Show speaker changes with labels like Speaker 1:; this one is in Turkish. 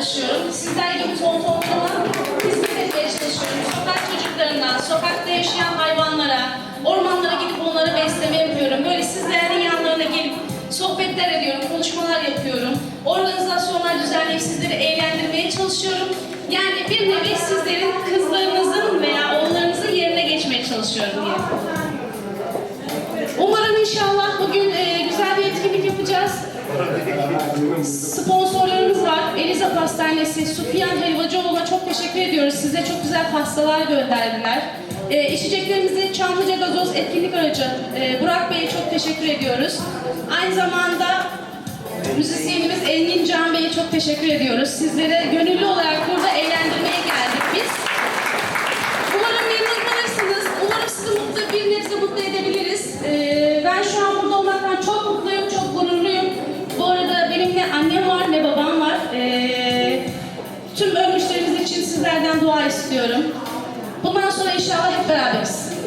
Speaker 1: karşılaşıyorum. Sizler gibi tontonlarla hizmet eşleşiyorum. Sokak çocuklarından, sokakta yaşayan hayvanlara, ormanlara gidip onları besleme yapıyorum. Böyle sizlerin yanlarına gelip sohbetler ediyorum, konuşmalar yapıyorum. Organizasyonlar düzenleyip sizleri eğlendirmeye çalışıyorum. Yani bir nevi sizlerin kızlarınızın veya oğullarınızın yerine geçmeye çalışıyorum diye. Umarım inşallah bugün e, güzel bir etkinlik yapacağız. Sponsor Eliza Pastanesi, Sufyan Helvacıoğlu'na çok teşekkür ediyoruz. Size çok güzel pastalar gönderdiler. E, içeceklerimizi Çamlıca Gazoz etkinlik aracı e, Burak Bey'e çok teşekkür ediyoruz. Aynı zamanda müzisyenimiz Engin Can Bey'e çok teşekkür ediyoruz. Sizlere gönüllü tüm ölmüşlerimiz için sizlerden dua istiyorum. Bundan sonra inşallah hep beraberiz.